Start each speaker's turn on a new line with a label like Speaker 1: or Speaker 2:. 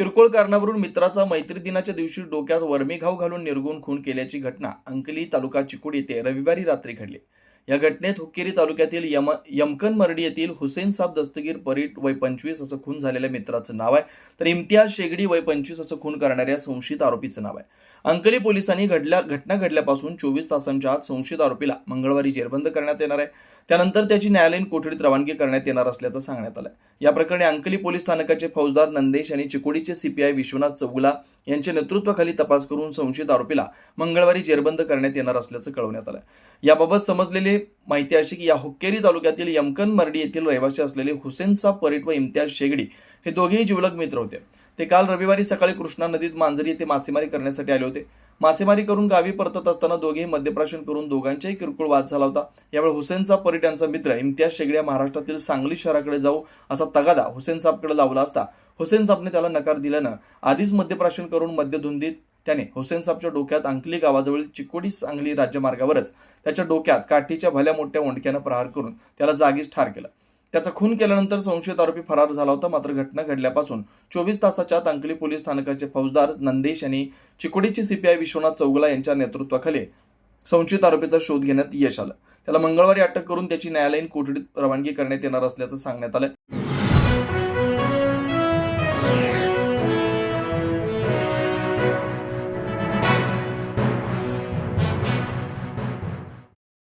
Speaker 1: किरकोळ कारणावरून मित्राचा मैत्री दिनाच्या दिवशी डोक्यात वर्मी घाव घालून निर्गुण खून केल्याची घटना अंकली तालुका चिकूड येथे रविवारी रात्री घडली. या घटनेत हुक्केरी तालुक्यातील यम यमकन मर्डी येथील हुसेन साब दस्तगीर परीट वय पंचवीस असं खून झालेल्या मित्राचं नाव आहे. तर इम्तियाज शेगडी वय पंचवीस असं खून करणाऱ्या संशयित आरोपीचं नाव आहे. अंकली पोलिसांनी घडल्या घटना घडल्यापासून चोवीस तासांच्या आत संशयित आरोपीला मंगळवारी जेरबंद करण्यात येणार आहे. त्यानंतर त्याची न्यायालयीन कोठडीत रवानगी करण्यात येणार असल्याचं सांगण्यात आलं या प्रकरणी अंकली पोलीस स्थानकाचे फौजदार नंदेश आणि चिकोडीचे सीपीआय विश्वनाथ चौगुला यांच्या नेतृत्वाखाली तपास करून संशयित आरोपीला मंगळवारी जेरबंद करण्यात येणार असल्याचं कळवण्यात आलं याबाबत समजलेली माहिती अशी की या हुक्केरी तालुक्यातील यमकन मर्डी येथील रहिवासी असलेले हुसेन साब व इम्तियाज शेगडी हे दोघेही जिवलग मित्र होते. ते काल रविवारी सकाळी कृष्णा नदीत मांजरी येथे मासेमारी करण्यासाठी आले होते. मासेमारी करून गावी परतत असताना दोघेही मद्यप्राशन करून दोघांच्याही किरकोळ वाद झाला होता. यावेळी हुसेन साब मित्र इम्तियाज शेगड्या महाराष्ट्रातील सांगली शहराकडे जाऊ असा तगादा हुसेन साहेबकडे लावला असता हुसेन साहेबने त्याला नकार दिल्यानं आधीच मद्यप्राशन करून मद्यधुंदीत त्याने हुसेन साहेबच्या डोक्यात अंकली गावाजवळील चिकोडी सांगली राज्यमार्गावरच त्याच्या डोक्यात काठीच्या भल्या मोठ्या ओंडक्यानं प्रहार करून त्याला जागीच ठार केलं. त्याचा खून केल्यानंतर संशयित आरोपी फरार झाला होता. मात्र घटना घडल्यापासून चोवीस तासाच्या तांकली अंकली पोलीस स्थानकाचे फौजदार नंदेश यांनी चिकोडीचे सीपीआय विश्वनाथ चौगुला यांच्या नेतृत्वाखाली संशयित आरोपीचा शोध घेण्यात यश आलं. त्याला मंगळवारी अटक करून त्याची न्यायालयीन कोठडीत रवानगी करण्यात येणार असल्याचं सांगण्यात आलं.